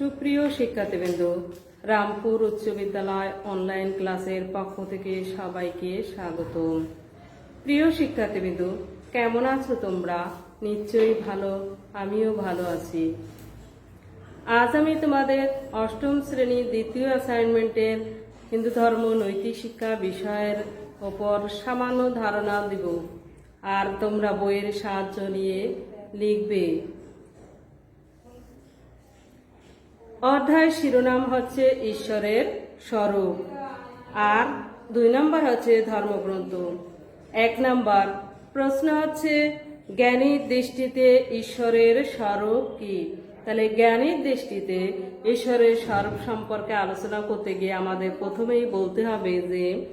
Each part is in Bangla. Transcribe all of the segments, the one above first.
সুপ্রিয় শিক্ষার্থীবৃন্দ, রামপুর উচ্চ বিদ্যালয় অনলাইন ক্লাসের পক্ষ থেকে সবাইকে স্বাগত প্রিয় শিক্ষার্থীবৃন্দ, কেমন আছো তোমরা? নিশ্চয়ই ভালো, আমিও ভালো আছি। আজ আমি তোমাদের অষ্টম শ্রেণির দ্বিতীয় অ্যাসাইনমেন্টের হিন্দু ধর্ম নৈতিক শিক্ষা বিষয়ের ওপর সামান্য ধারণা দিব। আর তোমরা বইয়ের সাহায্য নিয়ে লিখবে। অধ্যায় শিরোনাম হচ্ছে ঈশ্বরের স্বরূপ। আর দুই নম্বর হচ্ছে ধর্মগ্রন্থ। এক নম্বর, প্রশ্ন হচ্ছে জ্ঞানীর দৃষ্টিতে ঈশ্বরের স্বরূপ কি? তাহলে জ্ঞানীর দৃষ্টিতে ঈশ্বরের স্বরূপ সম্পর্কে আলোচনা করতে গিয়ে আমাদের প্রথমেই বলতে হবে যে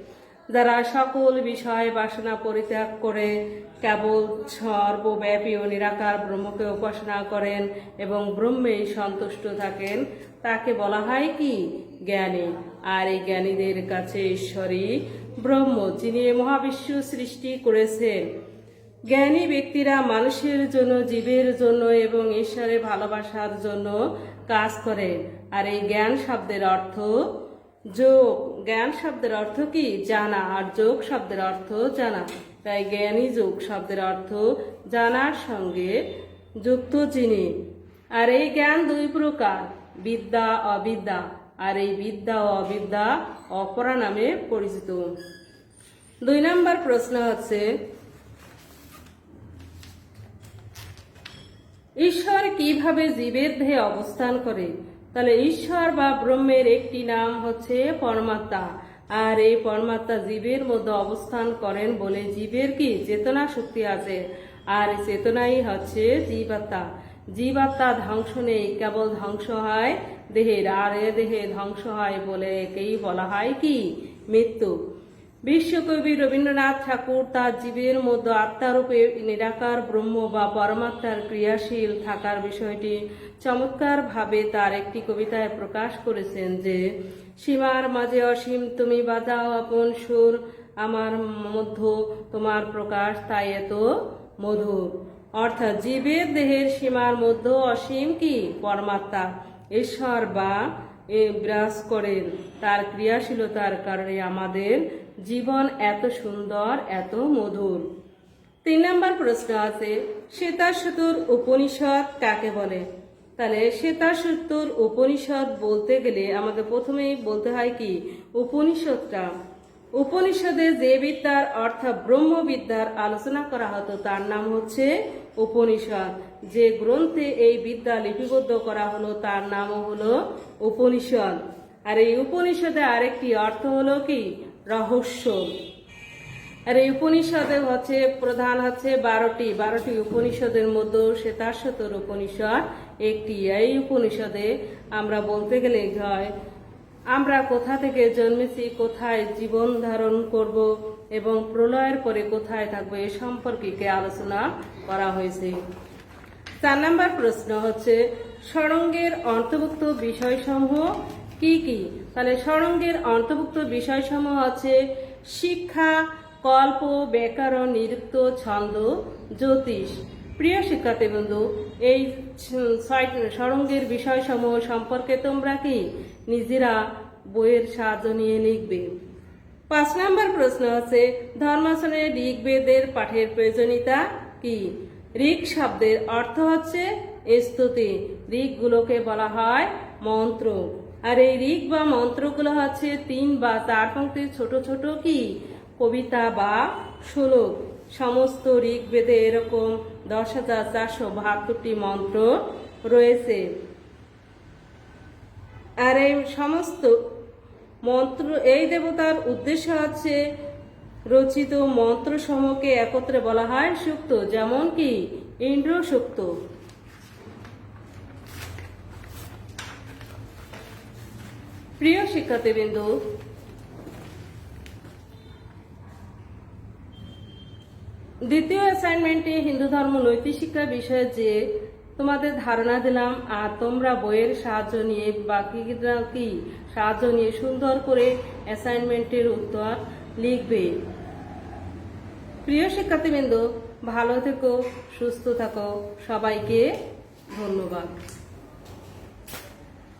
সকল বিষয় বাসনা পরিত্যাগ করে কেবল সর্বব্যাপী ও নিরাকার ব্রহ্মকে উপাসনা করেন এবং ব্রহ্মেই সন্তুষ্ট থাকেন, তাকে বলা হয় কি? জ্ঞানী। আর এই জ্ঞানীদের কাছে ঈশ্বরই ব্রহ্ম, যিনি মহাবিশ্ব সৃষ্টি করেছেন। জ্ঞানী ব্যক্তিরা মানুষের জন্য, জীবের জন্য এবং ঈশ্বরের ভালোবাসার জন্য কাজ করেন। আর এই জ্ঞান শব্দের অর্থ যোগ। জ্ঞান শব্দের অর্থ কি? জানা। আর যোগ শব্দের অর্থ জানা। তাই জ্ঞানী যোগ শব্দের অর্থ জানার সঙ্গে যুক্ত যিনি। আর এই জ্ঞান দুই প্রকার, বিদ্যা, অবিদ্যা। আর এই বিদ্যা ও অবিদ্যা অপরা নামে পরিচিত। দুই নম্বর প্রশ্ন হচ্ছে, ঈশ্বর কীভাবে জীবের দেহে অবস্থান করে? তাহলে ঈশ্বর বা ব্রহ্মের একটি নাম হচ্ছে পরমাত্মা। আর এই পরমাত্মা জীবের মধ্যে অবস্থান করেন বলে জীবের কি চেতনা শক্তি আছে? আর চেতনাই হচ্ছে জীবাত্মা। জীবাত্মা ধ্বংস নেই, কেবল ধ্বংস হয় দেহের। আর এ দেহে ধ্বংস হয় বলে একেই বলা হয় কি? মৃত্যু। বিশ্বকবি রবীন্দ্রনাথ ঠাকুর তার জীবের মধ্যে আত্মারূপে নিরাকার ব্রহ্ম বা পরমাত্মার ক্রিয়াশীল থাকার বিষয়টি চমৎকারভাবে তার একটি কবিতায় প্রকাশ করেছেন যে, সীমার মাঝে অসীম তুমি বাজাও আপন সুর, আমার মধ্য তোমার প্রকাশ তাই এত মধুর। অর্থাৎ জীবের দেহের সীমার মধ্যে অসীম কি? পরমাত্মা। ঈশ্বর বা এ বিরাজ করেন। তার ক্রিয়াশীলতার কারণে আমাদের জীবন এত সুন্দর, এত মধুর। তিন নম্বর প্রশ্ন আছে, শ্বেতাসুতুর উপনিষদ কাকে বলে? তাহলে শ্বেতাসুতুর উপনিষদ বলতে গেলে আমাদের প্রথমেই বলতে হয় কি? উপনিষদটা। উপনিষদে যে বিদ্যার অর্থাৎ ব্রহ্মবিদ্যার আলোচনা করা হতো, তার নাম হচ্ছে উপনিষদ। যে গ্রন্থে এই বিদ্যা লিপিবদ্ধ করা হলো, তার নামও হলো উপনিষদ। আর এই উপনিষদে আরেকটি অর্থ হলো কি? রহস্য। আর এই উপনিষদে হচ্ছে, প্রধান হচ্ছে বারোটি। বারোটি উপনিষদের মধ্যে শ্বেতাশ্বতর উপনিষদ একটি। এই উপনিষদে আমরা বলতে গেলে হয়, আমরা কোথা থেকে জন্মেছি, কোথায় জীবন ধারণ করব এবং প্রলয়ের পরে কোথায় থাকব এ সম্পর্কে আলোচনা করা হয়েছে। চার নম্বর প্রশ্ন হচ্ছে সরঙ্গের অন্তর্ভুক্ত বিষয়সমূহ কি কি? তাহলে সরঙ্গের অন্তর্ভুক্ত বিষয়সমূহ হচ্ছে শিক্ষা, কল্প, ব্যাকরণ নিযুক্ত ছন্দ, জ্যোতিষ। প্রিয় শিক্ষার্থী বন্ধু এই সরঙ্গের বিষয়সমূহ সম্পর্কে তোমরা কি নিজেরা বইয়ের সাহায্য নিয়ে লিখবে? পাঁচ নম্বর প্রশ্ন হচ্ছে, ধর্মাসনে ঋগ্বেদের পাঠের প্রয়োজনীয়তা কি? ঋক শব্দের অর্থ হচ্ছে স্তুতি। ঋকগুলোকে বলা হয় মন্ত্র। আর এই ঋক বা মন্ত্রগুলো হচ্ছে তিন বা চার পঙ্ক্তির ছোট ছোট কি? কবিতা বা শ্লোক। সমস্ত ঋগ্বেদে এরকম দশ হাজার চারশো বাহাত্তরটি মন্ত্র রয়েছে। আর এই সমস্ত মন্ত্র, এই দেবতার উদ্দেশ্য হচ্ছে রচিত মন্ত্রসমূহকে একত্রে বলা হয় সুক্ত, যেমন কি ইন্দ্র সুক্ত প্রিয় শিক্ষার্থীবৃন্দ, দ্বিতীয় অ্যাসাইনমেন্টে হিন্দু ধর্ম নৈতিক শিক্ষা বিষয়ে যে তোমাদের ধারণা দিলাম, আর তোমরা বইয়ের সাহায্য নিয়ে বাকি কি সাহায্য নিয়ে সুন্দর করে অ্যাসাইনমেন্টের উত্তর লিখবে। প্রিয় শিক্ষার্থীবৃন্দ, ভালো থেকো, সুস্থ থাকো। সবাইকে ধন্যবাদ।